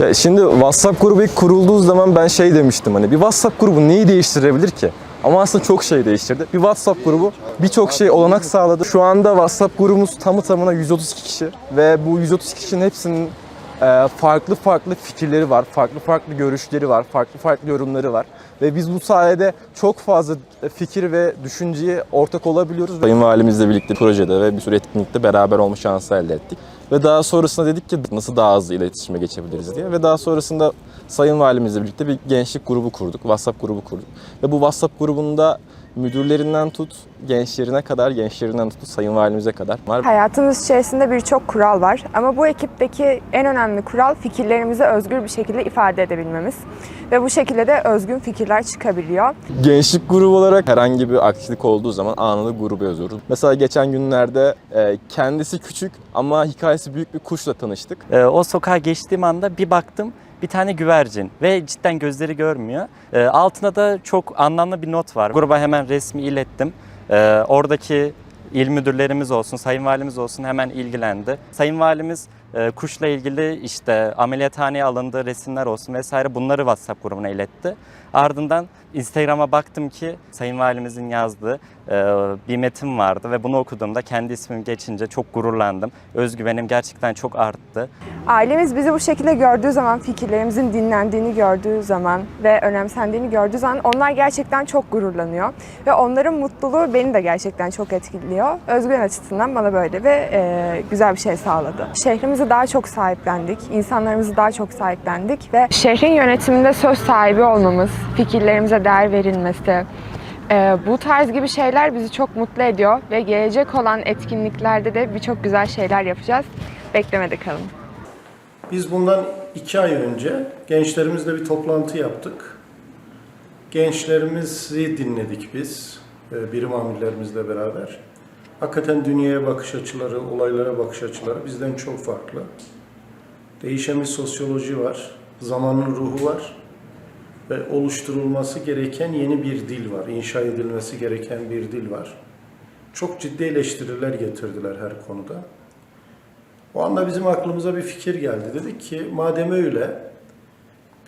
Ya şimdi WhatsApp grubu ilk kurulduğu zaman ben şey demiştim hani bir WhatsApp grubu neyi değiştirebilir ki? Ama aslında çok şey değiştirdi. Bir WhatsApp grubu birçok şey olanak sağladı. Şu anda WhatsApp grubumuz tamı tamına 132 kişi ve bu 132 kişinin hepsinin farklı farklı fikirleri var, farklı farklı görüşleri var, farklı farklı yorumları var. Ve biz bu sayede çok fazla fikir ve düşünceye ortak olabiliyoruz. Sayın Valimizle birlikte projede ve bir sürü etkinlikte beraber olma şansı elde ettik. Ve daha sonrasında dedik ki nasıl daha hızlı iletişime geçebiliriz diye. Ve daha sonrasında Sayın Valimizle birlikte bir gençlik grubu kurduk, WhatsApp grubu kurduk. Ve bu WhatsApp grubunda müdürlerinden tut, gençlerine kadar, gençlerinden tut, Sayın Valimize kadar var. Hayatımız içerisinde birçok kural var ama bu ekipteki en önemli kural fikirlerimizi özgür bir şekilde ifade edebilmemiz. Ve bu şekilde de özgün fikirler çıkabiliyor. Gençlik grubu olarak herhangi bir aksilik olduğu zaman anında gruba yazıyoruz. Mesela geçen günlerde e, kendisi küçük ama hikayesi büyük bir kuşla tanıştık. Ee, o sokağa geçtiğim anda bir baktım bir tane güvercin ve cidden gözleri görmüyor. Ee, altına da çok anlamlı bir not var. Gruba hemen resmi ilettim. Ee, oradaki il müdürlerimiz olsun, sayın valimiz olsun hemen ilgilendi. Sayın valimiz e, kuşla ilgili işte ameliyathaneye alındığı resimler olsun vesaire bunları WhatsApp grubuna iletti. Ardından Instagram'a baktım ki Sayın Valimizin yazdığı e, bir metin vardı ve bunu okuduğumda kendi ismim geçince çok gururlandım. Özgüvenim gerçekten çok arttı. Ailemiz bizi bu şekilde gördüğü zaman, fikirlerimizin dinlendiğini gördüğü zaman ve önemsendiğini gördüğü zaman onlar gerçekten çok gururlanıyor. Ve onların mutluluğu beni de gerçekten çok etkiliyor. Özgüven açısından bana böyle ve e, güzel bir şey sağladı. Şehrimizi daha çok sahiplendik, insanlarımızı daha çok sahiplendik ve şehrin yönetiminde söz sahibi olmamız, fikirlerimize değer verilmesi, e, bu tarz gibi şeyler bizi çok mutlu ediyor ve gelecek olan etkinliklerde de birçok güzel şeyler yapacağız. Beklemede kalın. Biz bundan iki ay önce gençlerimizle bir toplantı yaptık. Gençlerimizi dinledik biz, e, birim amirlerimizle beraber. Hakikaten dünyaya bakış açıları, olaylara bakış açıları bizden çok farklı. Değişen bir sosyoloji var, zamanın ruhu var oluşturulması gereken yeni bir dil var, inşa edilmesi gereken bir dil var. Çok ciddi eleştiriler getirdiler her konuda. O anda bizim aklımıza bir fikir geldi. Dedik ki madem öyle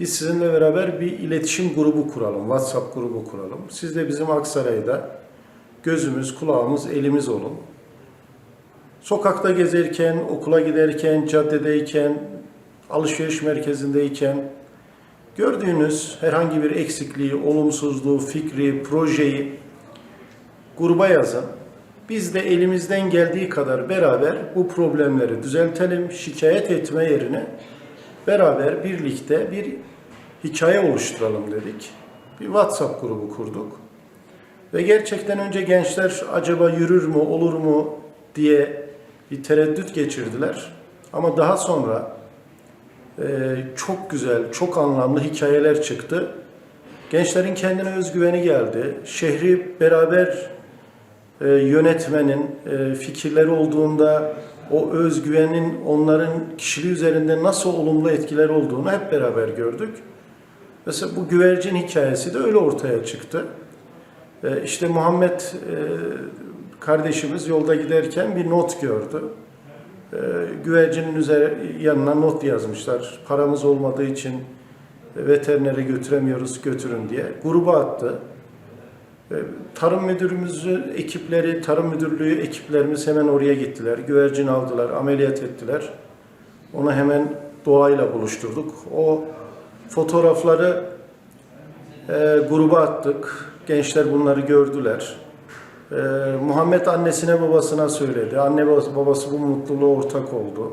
biz sizinle beraber bir iletişim grubu kuralım, WhatsApp grubu kuralım. Siz de bizim Aksaray'da gözümüz, kulağımız, elimiz olun. Sokakta gezerken, okula giderken, caddedeyken, alışveriş merkezindeyken gördüğünüz herhangi bir eksikliği, olumsuzluğu, fikri, projeyi gruba yazın. Biz de elimizden geldiği kadar beraber bu problemleri düzeltelim. Şikayet etme yerine beraber birlikte bir hikaye oluşturalım dedik. Bir WhatsApp grubu kurduk. Ve gerçekten önce gençler acaba yürür mü, olur mu diye bir tereddüt geçirdiler. Ama daha sonra çok güzel, çok anlamlı hikayeler çıktı. Gençlerin kendine özgüveni geldi. Şehri beraber e, yönetmenin e, fikirleri olduğunda o özgüvenin onların kişiliği üzerinde nasıl olumlu etkiler olduğunu hep beraber gördük. Mesela bu güvercin hikayesi de öyle ortaya çıktı. E, işte Muhammed kardeşimiz yolda giderken bir not gördü. E, güvercinin üzeri, yanına not yazmışlar. Paramız olmadığı için veterinere götüremiyoruz götürün diye. Gruba attı. E, Tarım müdürümüzün ekipleri, tarım müdürlüğü ekiplerimiz hemen oraya gittiler. Güvercin aldılar, ameliyat ettiler. Onu hemen doğayla buluşturduk. O fotoğrafları e, gruba attık. Gençler bunları gördüler. E, Muhammed annesine babasına söyledi. Anne babası, babası bu mutluluğa ortak oldu.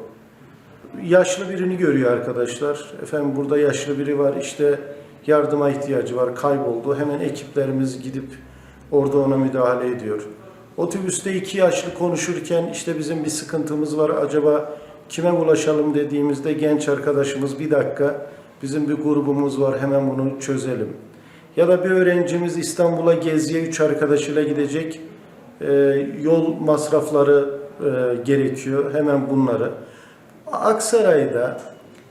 Yaşlı birini görüyor arkadaşlar. Efendim burada yaşlı biri var. İşte yardıma ihtiyacı var. Kayboldu. Hemen ekiplerimiz gidip orada ona müdahale ediyor. Otobüste iki yaşlı konuşurken işte bizim bir sıkıntımız var. Acaba kime ulaşalım dediğimizde genç arkadaşımız bir dakika bizim bir grubumuz var hemen bunu çözelim. Ya da bir öğrencimiz İstanbul'a geziye üç arkadaşıyla gidecek. Ee, yol masrafları e, gerekiyor. Hemen bunları. Aksaray'da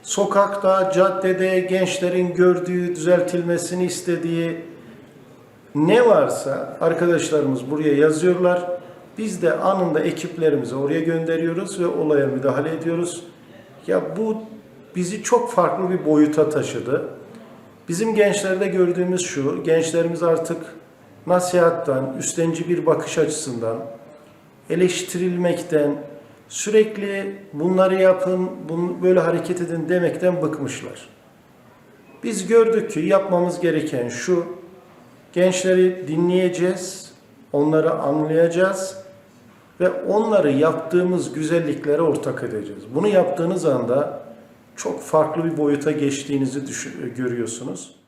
sokakta, caddede gençlerin gördüğü, düzeltilmesini istediği ne varsa arkadaşlarımız buraya yazıyorlar. Biz de anında ekiplerimizi oraya gönderiyoruz ve olaya müdahale ediyoruz. Ya bu bizi çok farklı bir boyuta taşıdı. Bizim gençlerde gördüğümüz şu, gençlerimiz artık nasihattan, üstenci bir bakış açısından, eleştirilmekten, sürekli bunları yapın, bunu böyle hareket edin demekten bıkmışlar. Biz gördük ki yapmamız gereken şu, gençleri dinleyeceğiz, onları anlayacağız ve onları yaptığımız güzelliklere ortak edeceğiz. Bunu yaptığınız anda çok farklı bir boyuta geçtiğinizi görüyorsunuz.